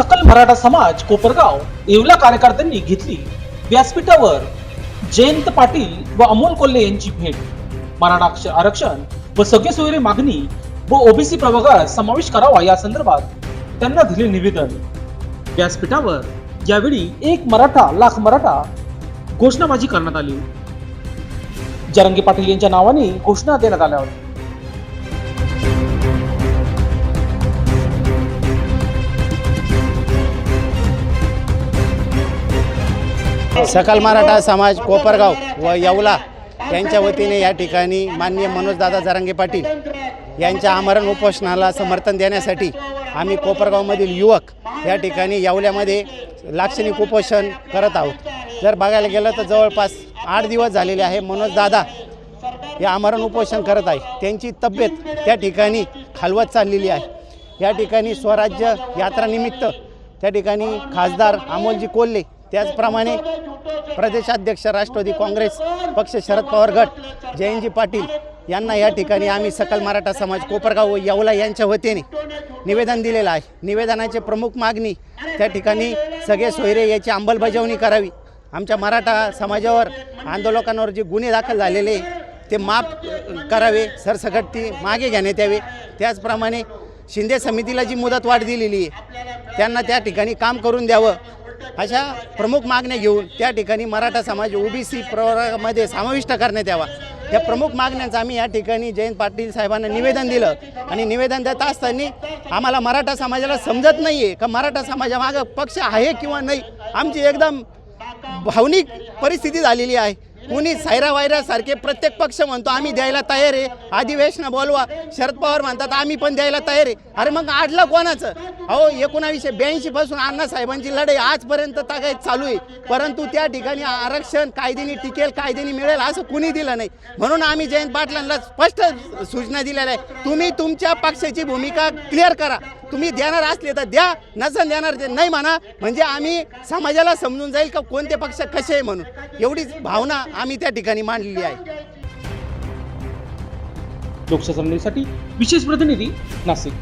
सकल मराठा समाज कोपरगाव येवला कार्यकर्त्यांनी घेतली व्यासपीठावर जयंत पाटील व अमोल कोल्हे यांची भेट. मराठा आरक्षण व सगळे सोयरे मागणी व ओबीसी प्रभागात समावेश करावा या संदर्भात त्यांना दिले निवेदन. व्यासपीठावर यावेळी एक मराठा लाख मराठा घोषणाबाजी करण्यात आली. जरंगी पाटील यांच्या नावाने घोषणा देण्यात आल्या होत्या. सकल मराठा समाज कोपरगाव व येवला यांच्या वतीने या ठिकाणी माननीय मनोजदादा जरांगे पाटील यांच्या आमरण उपोषणाला समर्थन देण्यासाठी आम्ही कोपरगावमधील युवक या ठिकाणी येवल्यामध्ये लाक्षणिक उपोषण करत आहोत. जर बघायला गेलं तर जवळपास आठ दिवस झालेले आहे मनोजदादा हे आमरण उपोषण करत आहे. त्यांची तब्येत त्या ठिकाणी खालवत चाललेली आहे. या ठिकाणी स्वराज्य यात्रानिमित्त त्या ठिकाणी खासदार अमोलजी कोल्हे त्याचप्रमाणे प्रदेशाध्यक्ष राष्ट्रवादी काँग्रेस पक्ष शरद पवार गट जयंतजी पाटील यांना या ठिकाणी आम्ही सकल मराठा समाज कोपरगाव व येवला यांच्या वतीने निवेदन दिलेलं आहे. निवेदनाची प्रमुख मागणी त्या ठिकाणी सगळे सोयरे याची अंमलबजावणी करावी. आमच्या मराठा समाजावर आंदोलकांवर जे गुन्हे दाखल झालेले ते माफ करावे सरसकट ती मागे घेण्यात यावे. त्याचप्रमाणे शिंदे समितीला जी मुदत वाढ दिलेली आहे त्यांना त्या ठिकाणी काम करून द्यावं. अशा प्रमुख मागण्या घेऊन त्या ठिकाणी मराठा समाज ओबीसी प्रवर्गामध्ये समाविष्ट करण्यात यावा. या प्रमुख मागण्यांचं आम्ही या ठिकाणी जयंत पाटील साहेबांना निवेदन दिलं. आणि निवेदन देत असताना आम्हाला मराठा समाजाला समजत नाही आहे का मराठा समाजामागं पक्ष आहे किंवा नाही. आमची एकदम भावनिक परिस्थिती झालेली आहे. कुणी सायरा वायरासारखे प्रत्येक पक्ष म्हणतो आम्ही द्यायला तयार आहे. अधिवेशन बोलवा शरद पवार म्हणतात आम्ही पण द्यायला तयार आहे. अरे मग आडलं कोणाचं? अहो एकोणावीसशे ब्याऐंशी पासून अण्णासाहेबांची लढाई आजपर्यंत तागायत चालू आहे. परंतु त्या ठिकाणी आरक्षण कायद्याने टिकेल कायद्याने मिळेल असं कुणी दिलं नाही. म्हणून आम्ही जयंत पाटलांना स्पष्ट सूचना दिलेल्या आहे तुम्ही तुमच्या पक्षाची भूमिका क्लिअर करा. तुम्ही देणार असले तर द्या नसन देणार ते नाही म्हणा म्हणजे आम्ही समाजाला समजून जाईल का कोणते पक्ष कसे आहे म्हणून. एवढीच भावना आम्ही त्या ठिकाणी मांडलेली आहे. लोकशाही विशेष प्रतिनिधी नाशिक.